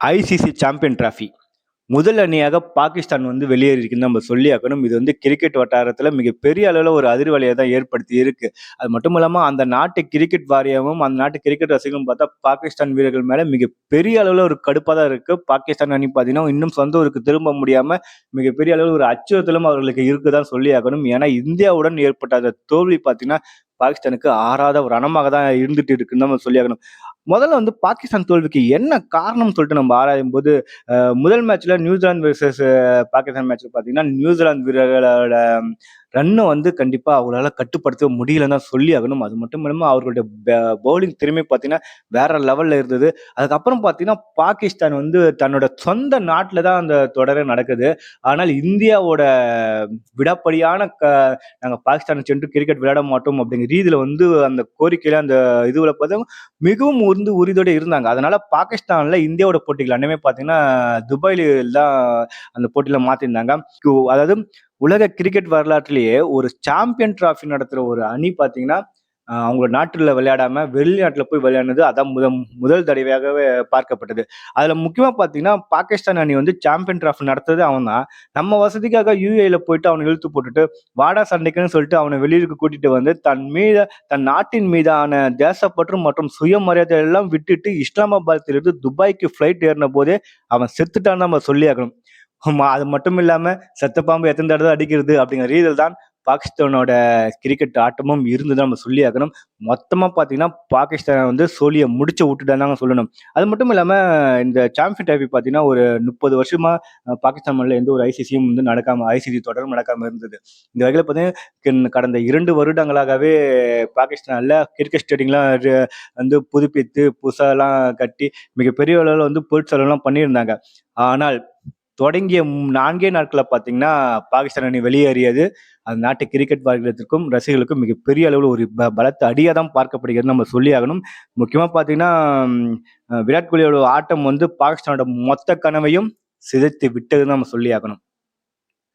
ICC champion trophy முதல் அணியாக பாகிஸ்தான் வந்து வெளியேறியிருக்குன்னு நம்ம சொல்லி ஆக்கணும் இது வந்து கிரிக்கெட் வட்டாரத்தில் மிகப்பெரிய அளவில் ஒரு அதிர்வலையை தான் ஏற்படுத்தி இருக்கு. அது மட்டும் இல்லாமல் அந்த நாட்டு கிரிக்கெட் வாரியமும் அந்த நாட்டு கிரிக்கெட் ரசிகர்களும் பார்த்தா பாகிஸ்தான் வீரர்கள் மேலே மிகப்பெரிய அளவில் ஒரு கடுப்பாக தான் இருக்கு. பாகிஸ்தான் அணி பார்த்தீங்கன்னா இன்னும் சொந்த ஊருக்கு திரும்ப முடியாமல் மிகப்பெரிய அளவில் ஒரு அச்சுறுத்தலும் அவர்களுக்கு இருக்குதான் சொல்லி ஆகணும் ஏன்னா இந்தியாவுடன் ஏற்பட்ட அந்த தோல்வி பார்த்தீங்கன்னா பாகிஸ்தானுக்கு ஆறாத ஒரு ரணமாக தான் இருந்துட்டு இருக்குன்னு நம்ம சொல்லியாகணும். முதல்ல வந்து பாகிஸ்தான் தோல்விக்கு என்ன காரணம் சொல்லிட்டு நம்ம ஆராயும் போது முதல் மேட்ச்ல நியூசிலாந்து வர்சஸ் பாகிஸ்தான் மேட்ச்ல பாத்தீங்கன்னா நியூசிலாந்து வீரர்களோட ரன்னை வந்து கண்டிப்பா அவங்களால கட்டுப்படுத்த முடியலன்னு தான் சொல்லி ஆகணும். அது மட்டும் இல்லாமல் அவர்களுடைய பவுலிங் திறமை பார்த்தீங்கன்னா வேற லெவல்ல இருந்தது. அதுக்கப்புறம் பார்த்தீங்கன்னா பாகிஸ்தான் வந்து தன்னோட சொந்த நாட்டில் தான் அந்த தொடரே நடக்குது. ஆனால் இந்தியாவோட விடாப்படியான க நாங்கள் பாகிஸ்தான் சென்று கிரிக்கெட் விளையாட மாட்டோம் அப்படிங்கிற ரீதியில் வந்து அந்த கோரிக்கையில அந்த இதுவில் பார்த்தா மிகவும் உருந்து உரிதோடு இருந்தாங்க. அதனால பாகிஸ்தான்ல இந்தியாவோட போட்டிகள் அனைமே பார்த்தீங்கன்னா துபாயில தான் அந்த போட்டியில மாத்திருந்தாங்க. அதாவது உலக கிரிக்கெட் வரலாற்றிலேயே ஒரு சாம்பியன் டிராஃபி நடத்துற ஒரு அணி பார்த்தீங்கன்னா அவங்களோட நாட்டில் விளையாடாம வெளிநாட்டில் போய் விளையாடுனது அதான் முத முதல் தடவையாகவே பார்க்கப்பட்டது. அதில் முக்கியமாக பார்த்தீங்கன்னா பாகிஸ்தான் அணி வந்து சாம்பியன் டிராஃபி நடத்தது அவன் தான் நம்ம வசதிக்காக யூஏல போயிட்டு அவனை இழுத்து போட்டுட்டு வாடா சண்டைக்குன்னு சொல்லிட்டு அவனை வெளியூருக்கு கூட்டிட்டு வந்து தன் மீத தன் நாட்டின் மீதான தேசப்பற்று மற்றும் சுயமரியாதை எல்லாம் விட்டுட்டு இஸ்லாமாபாத்திலிருந்து துபாய்க்கு ஃப்ளைட் ஏறின போதே அவன் செத்துட்டான்னு நம்ம சொல்லி ஆகணும் அது மட்டும் இல்லாம செத்த பாம்பு எத்தனை தடவை அடிக்கிறது அப்படிங்கிற ரீதியில் தான் பாகிஸ்தானோட கிரிக்கெட் ஆட்டமும் இருந்து நம்ம சொல்லி ஆகணும். மொத்தமாக பார்த்தீங்கன்னா பாகிஸ்தான் வந்து சோழியை முடிச்சு விட்டுட்டாங்க சொல்லணும். அது மட்டும் இல்லாமல் இந்த சாம்பியன் டிராஃபி பார்த்தீங்கன்னா ஒரு முப்பது வருஷமாக பாகிஸ்தான் மண்ணில் எந்த ஒரு ஐசிசியும் வந்து நடக்காமல் ஐசிசி தொடரும் நடக்காமல் இருந்தது. இந்த வகையில் பார்த்தீங்கன்னா கடந்த இரண்டு வருடங்களாகவே பாகிஸ்தானில் கிரிக்கெட் ஸ்டேடியம்லாம் வந்து புதுப்பித்து புதுசாலாம் கட்டி மிகப்பெரிய அளவில் வந்து பொருட்செலவுலாம் பண்ணியிருந்தாங்க. ஆனால் தொடங்கிய நான்கே நாட்களில் பார்த்தீங்கன்னா பாகிஸ்தான் அணி வெளியேறியது. அந்த நாட்டு கிரிக்கெட் வாரியத்திற்கும் ரசிகர்களுக்கும் மிகப்பெரிய அளவில் ஒரு ப பலத்த அடியாக தான் பார்க்கப்படுகிறது. நம்ம சொல்லி ஆகணும். முக்கியமாக பார்த்தீங்கன்னா விராட் கோலியோட ஆட்டம் வந்து பாகிஸ்தானோட மொத்த கனவையும் சிதைத்து விட்டதுன்னு நம்ம சொல்லி ஆகணும்.